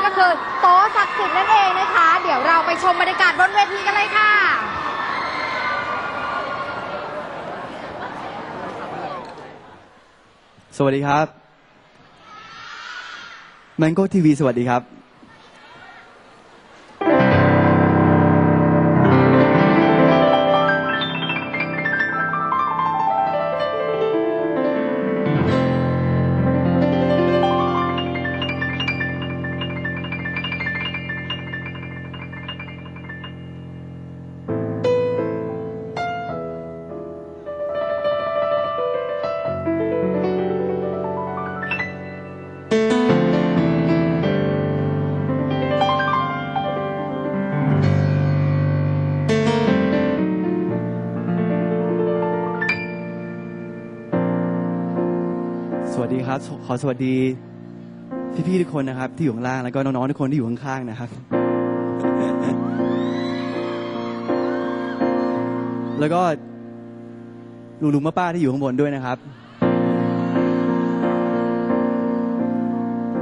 นก็คือโต๊ะศักดิ์สิทธิ์นั่นเองนะคะ เดี๋ยวเราไปชมบรรยากาศบนเวทีกันเลยค่ะสวัสดีครับ Mango TV สวัสดีครับ อสวัสดีพี่ๆทุกคนนะครับ ที่อยู่ข้างล่างแล้วก็น้องๆทุกคนที่อยู่ข้างๆนะครับ แล้วก็ลุงๆป้าๆที่อยู่ข้างบนด้วยนะครับ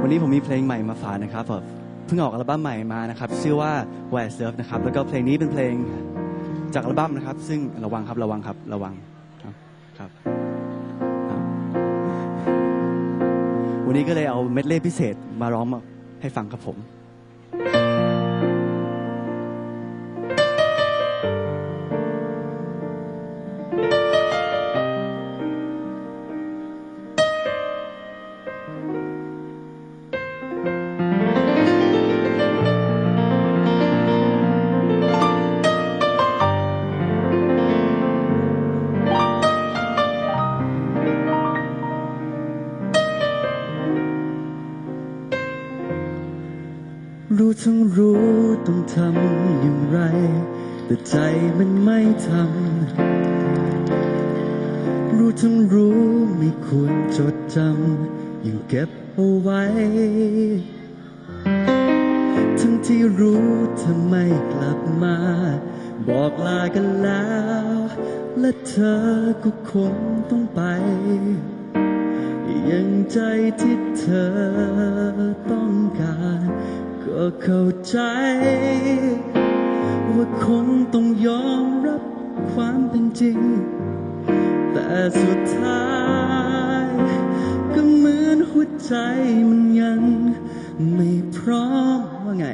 วันนี้ผมมีเพลงใหม่มาฝากนะครับแบบเพิ่งออกอัลบั้มใหม่มานะครับ ชื่อว่า w h e Surf นะครับ แล้วก็เพลงนี้เป็นเพลงจากอัลบั้มนะครับ ซึ่งระวังครับระวังครับระวังครับครับครับ วันนี้ก็เลยเอาเม็ดเล่พิเศษมาร้องมาให้ฟังครับผม ต้องทำอย่างไร แต่ใจมันไม่ทำ รู้ทั้งรู้ไม่ควรจดจำยังเก็บเอาไว้ ทั้งที่รู้เธอไม่กลับมา บอกลากันแล้ว และเธอก็คงต้องไปยังใจที่เธอต้องการ ก็เข้าใจ ว่าคงต้องยอมรับความเป็นจริง แต่สุดท้าย ก็เหมือนหัวใจมันยังไม่พร้อมว่าไง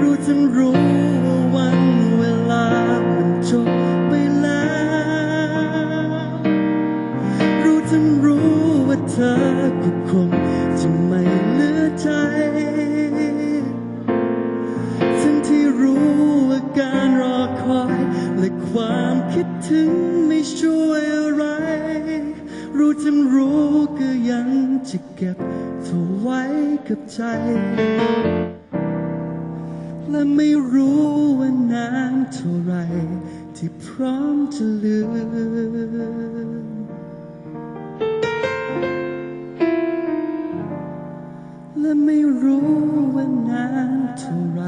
รู้ทั้งรู้ว่าวันเวลามันจบไปแล้ว รู้ทั้งรู้ว่าเธอก็คงจะไม่เหลือใจ ถึงไม่ช่วยอะไร รู้ทั้งรู้ก็ยังจะเก็บเธอไว้กับใจ และไม่รู้ว่านานเท่าไร ที่พร้อมจะลืมและไม่รู้ว่านานเท่าไร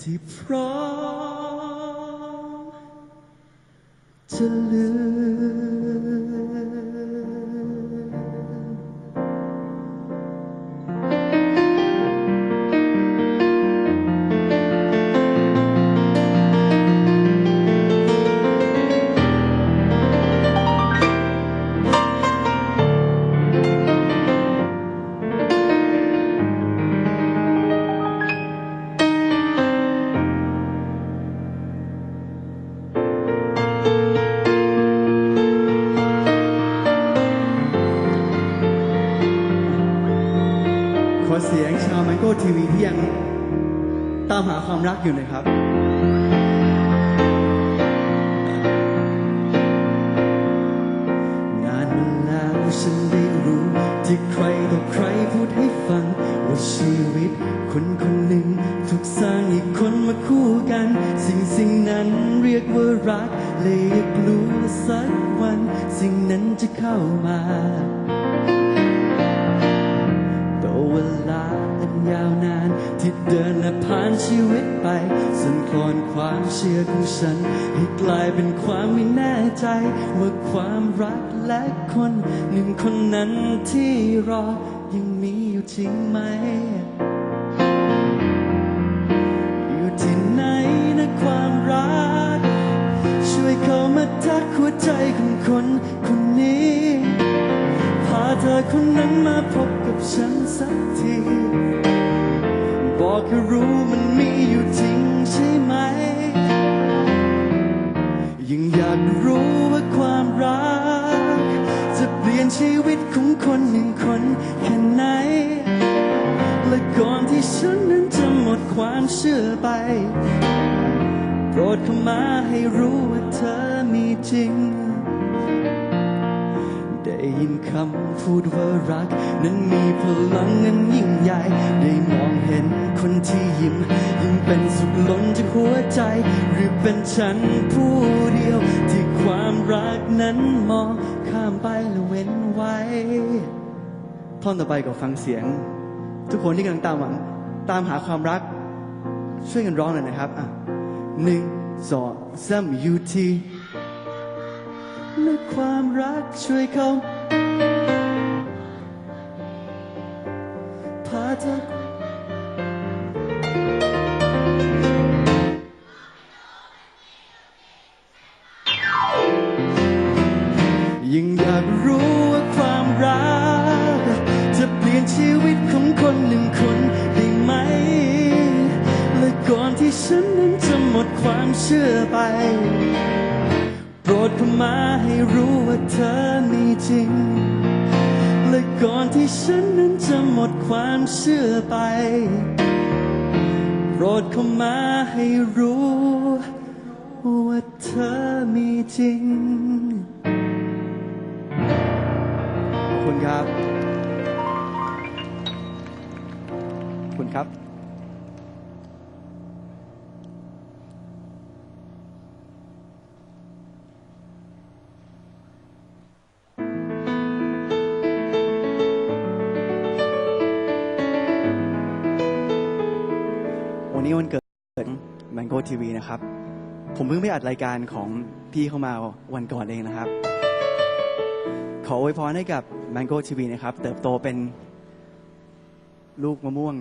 ที่พร้อม จะ ขอเสียงชาว Mango TV ที่ยังตามหาความรักอยู่หน่อยครับนานมาแล้วฉันได้รู้ที่ใครต่อใครพูดให้ฟัง ว่าชีวิตคนคนหนึ่งถูกสร้างให้คนมาคู่กัน สิ่งสิ่งนั้นเรียกว่ารักเลยอยากรู้ว่าสักวัน สิ่งนั้นจะเข้ามา ยาวนาน ที่เดินและผ่านชีวิตไปสั่นคลอนความเชื่อของฉัน ให้กลายเป็นความไม่แน่ใจ ว่าความรักและคนหนึ่งคนนั้นที่รอยังมีอยู่จริงไหม อยู่ที่ไหนนะความรัก ช่วยเข้ามาทักหัวใจของคนคนนี้พาเธอคนนั้นมาพบกับฉันสักที บอกให้รู้มันมีอยู่จริงใช่ไหม ยังอยากรู้ว่าความรัก จะเปลี่ยนชีวิตของคนหนึ่งคนแค่ไหน และก่อนที่ฉันนั้นจะหมดความเชื่อไป โปรดเข้ามาให้รู้ว่าเธอมีจริงได้ยินคำพูดว่ารัก นั้นมีพลังนั้นยิ่งใหญ่ ได้มองเห็น คนที่ยิ้ม ยิ่งเป็นสุขล้นจากหัวใจ หรือเป็นฉันผู้เดียว ที่ความรักนั้นมองข้ามไปและเว้นไว้ ท่อนต่อไปก็ฟังเสียง ทุกคนที่กำลังตามหวังตามหาความรัก ช่วยกันร้องหน่อยนะครับอะหนึ่งสองสามยูทีและความรักช่วยเขาพาเธอ ยิ่งอยากรู้ว่าความรัก จะเปลี่ยนชีวิตของคนหนึ่งคนได้ไหม และก่อนที่ฉันนั้นจะหมดความเชื่อไป โปรดเข้ามาให้รู้ว่าเธอมีจริง และก่อนที่ฉันนั้นจะหมดความเชื่อไป โปรดเข้ามาให้รู้ว่าเธอมีจริง คุณครับ คุณครับ วันนี้วันเกิด Mango TV นะครับ ผมเพิ่งไปอัดรายการของพี่เข้ามาวันก่อนเองนะครับ ขออวยพรให้กับ Mango TV นะครับ เติบโตเป็นลูกมะม่วง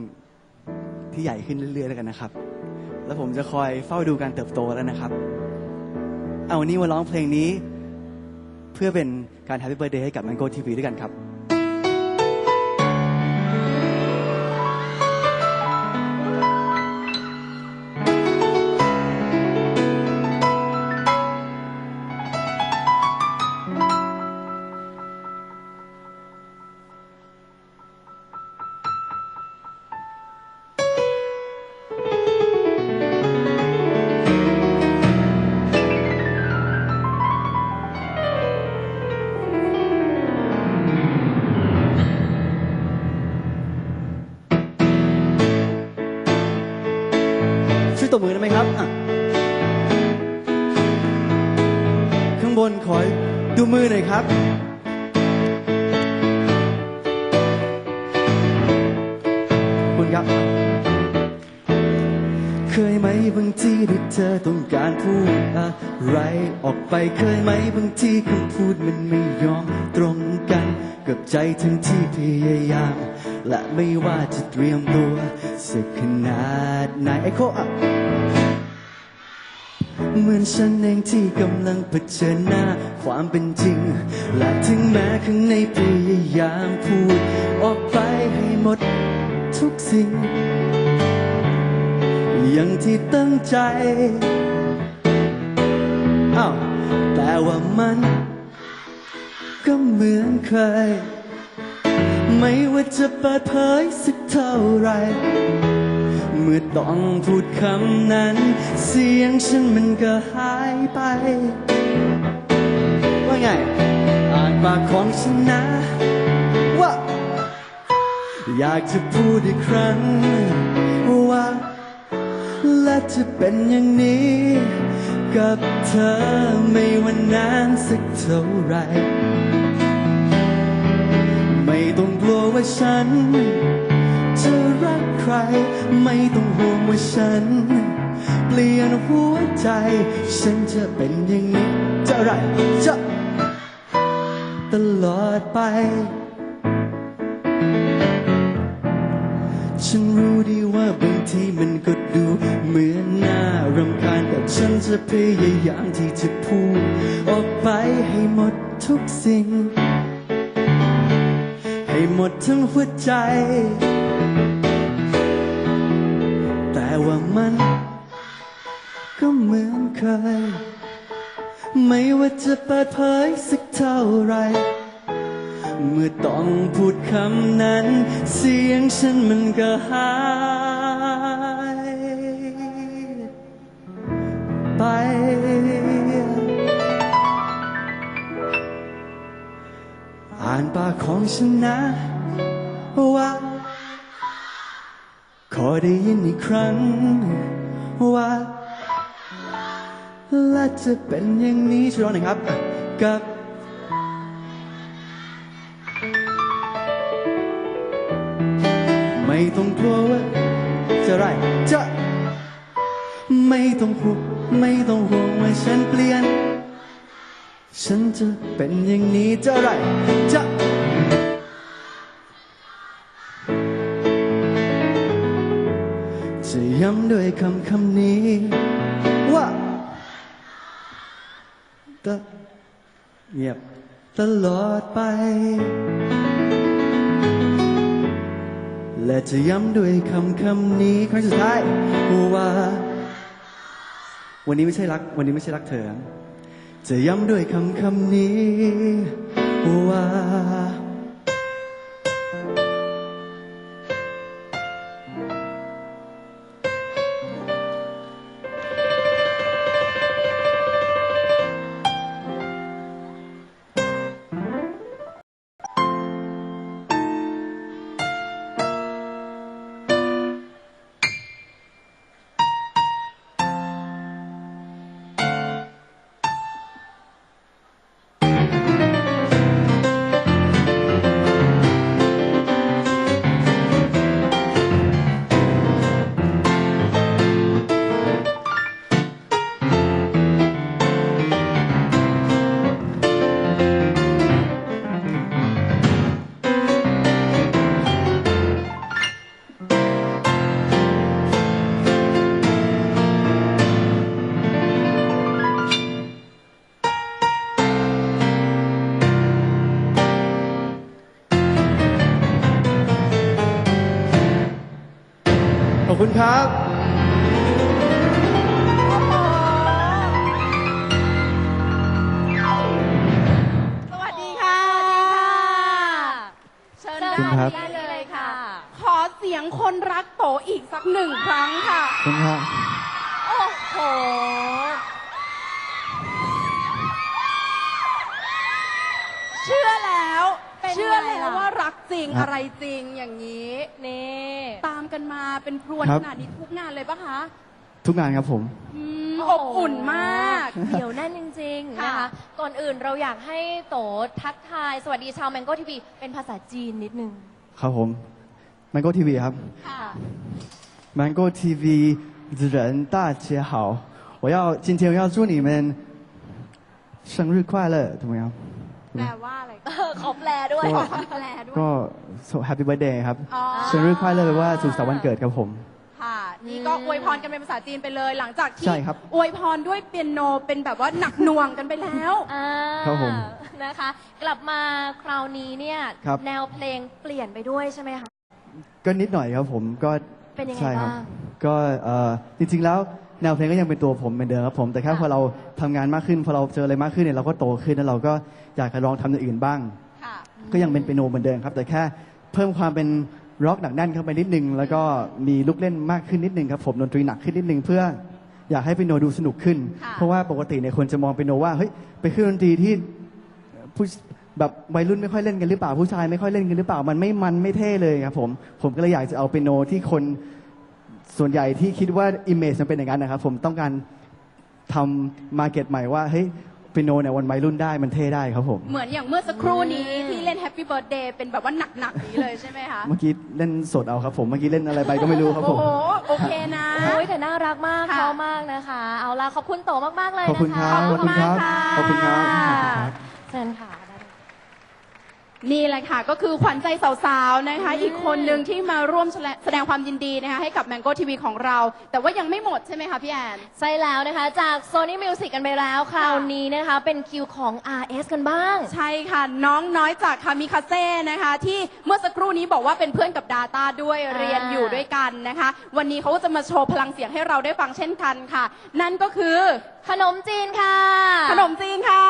ที่ใหญ่ขึ้นเรื่อยๆแล้วกันนะครับ แล้วผมจะคอยเฝ้าดูการเติบโตแล้วนะครับ เอาวันนี้มาร้องเพลงนี้ เพื่อเป็นการ Happy Birthday ให้กับ Mango TV ด้วยกันครับ คุณครับ เคยไหมบางทีที่เธอต้องการพูดอะไรออกไปเคยไหมบางทีคำพูดมันไม่ยอมตรงกัน กับใจทั้งที่พยายาม และไม่ว่าจะเตรียมตัวสักขนาดไหนไอ้โคอะเหมือนฉันเองที่กำลังเผชิญหน้าความเป็นจริง และถึงแม้ข้างในพยายามพูด ออกไปให้หมด ทุกสิ่ง อย่างที่ตั้งใจอ้าวแต่ว่ามัน ก็เหมือนเคย ไม่ว่าจะเปิดเผยสักเท่าไร เมื่อต้องพูดคำนั้น เสียงฉันมันก็หายไป ว่าไง อ่านปากของฉันนะ อยากจะพูดอีกครั้ง ว่า และจะเป็นอย่างนี้ กับเธอไม่ว่านานสักเท่าไร ไม่ต้องกลัวว่าฉัน จะรักใคร ไม่ต้องห่วงว่าฉัน เปลี่ยนหัวใจ ฉันจะเป็นอย่างนี้ จะไรจะตลอดไป ฉันรู้ดีว่าบางทีมันก็ดูเหมือนน่ารำคาญแต่ฉันจะพยายามที่จะพูด ออกไปให้หมดทุกสิ่ง ให้หมดทั้งหัวใจ แต่ว่ามันก็เหมือนเคย ไม่ว่าจะเปิดเผยสักเท่าไหร เมื่อต้องพูดคำนั้น เสียงฉันมันก็หายไป อ่านปากของฉันนะว่า ขอได้ยินอีกครั้งว่าและจะเป็นอย่างนี้ช่วยร้องหน่อยครับกับ ไม่ต้องกลัวว่าจะไรจะไม่ต้องห่วงไม่ต้องห่วงว่าฉันเปลี่ยน ฉันจะเป็นอย่างนี้จะไรจะจะย้ำด้วยคำคำนี้ ว่าตะเงียบตลอดไป และจะย้ำด้วยคำคำนี้ครั้งสุดท้ายว่า วันนี้ไม่ใช่รัก วันนี้ไม่ใช่รักเธอ จะย้ำด้วยคำคำนี้ว่า อบคุณครับสวัสดีค่ะเชิญขอบคุณครับได้เลยค่ะ ขอเสียงคนรักโตอีกสักหนึ่งครั้งค่ะขอบคุณครับโอ้โห เชื่อแล้ว เป็น เชื่อ ไง แล้ว ล่ะ ว่ารักจริง ครับ อะไรจริงอย่างนี้ นี่ ตามกันมาเป็นพรวน ครั ข บ นาดนี้ทุกงานเลยปะคะ ทุกงานครับผม อืมอบอุ่นมาก เดี๋ยวแน่นจริงๆ ค่ะ นะคะ ก่อนอื่นเราอยากให้โตทักทาย สวัสดีชาวแมงโก้ทีวีเป็นภาษาจีนนิดนึง ครับผม Mango TV ครับ ค่ะ Mango TV 人大家好，我要今天要祝你们生日快乐，怎么样？ แปลว่าอะไร ขอบแปลด้วยก็ ขอแปลด้วย ก็ so happy birthday ครับเชิญรียกค่ายเลยว่าสุขสันต์วันเกิดครับผม ค่ะนี่ก็อวยพรกันเป็นภาษาจีนไปเลย หลังจากที่อวยพรด้วยเปียโนเป็นแบบว่าหนักหน่วงกันไปแล้วครับผมนะคะ กลับมาคราวนี้เนี่ยแนวเพลงเปลี่ยนไปด้วยใช่ไหมคะ ก็นิดหน่อยครับผมก็เป็นยังไงบ้าง ก็จริงๆแล้วแนวเพลงก็ยังเป็นตัวผมเหมือนเดิมครับผม แต่แค่พอเราทำงานมากขึ้นพอเราเจออะไรมากขึ้นเนี่ยเราก็โตขึ้นแล้วเราก็ อยากจะลองทำอย่างอื่นบ้าง ค่ะก็ยังเป็นเปียโนเหมือนเดิมครับ แต่แค่เพิ่มความเป็นร็อกหนักแน่นเข้าไปนิดนึง แล้วก็มีลูกเล่นมากขึ้นนิดนึงครับผมดนตรีหนักขึ้นนิดนึงเพื่ออยากให้เปียโนดูสนุกขึ้นค่ะเพราะว่าปกติเนี่ยคนจะมองเปียโนว่าเฮ้ยไปเครื่องดนตรีที่ผู้แบบวัยรุ่นไม่ค่อยเล่นกันหรือเปล่าผู้ชายไม่ค่อยเล่นกันหรือเปล่ามันไม่มันไม่เท่เลยครับผมผมก็เลยอยากจะเอาเปียโนที่คนส่วนใหญ่ที่คิดว่าอิมเมจมันเป็นอย่างนั้นนะครับผมต้องการทำมาเก็ตใหม่ว่าเฮ้ย เปียโนเนี่ยวันวัยรุ่นได้มันเท่ได้ครับผม เหมือนอย่างเมื่อสักครู่นี้ที่เล่น Happy Birthday เป็นแบบว่าหนักๆนี้เลยใช่ไหมคะ เมื่อกี้เล่นสดเอาครับผมเมื่อกี้เล่นอะไรไปก็ไม่รู้ครับผโอ้ม โหโอเคนะ โอ้ยแต่น่ารักมากค่ะ เขามากนะคะ เอาล่ะขอบคุณโตมากๆเลยขอบคุณนะครัคะบขอบคุณครับขขออบบคุคุณณมากครับค่ะขอบคุณครับ เชิญค่ะได้เลย นี่แหละค่ะ ก็คือขวัญใจสาวๆนะคะ อีกคนหนึ่งที่มาร่วมแสดงความยินดีนะคะให้กับ Mango TV ของเรา แต่ว่ายังไม่หมดใช่ไหมคะพี่แอน ใช่แล้วนะคะ จาก Sony Music กันไปแล้วคราวนี้นะคะ เป็นคิวของ RS กันบ้าง ใช่ค่ะ น้องน้อยจากคามิคาเซ่นะคะ ที่เมื่อสักครู่นี้บอกว่าเป็นเพื่อนกับ Data ด้วยอ่าเรียนอยู่ด้วยกันนะคะ วันนี้เขาก็จะมาโชว์พลังเสียงให้เราได้ฟังเช่นกันค่ะ นั่นก็คือ ขนมจีนค่ะ ขนมจีนค่ะ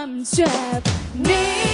ควา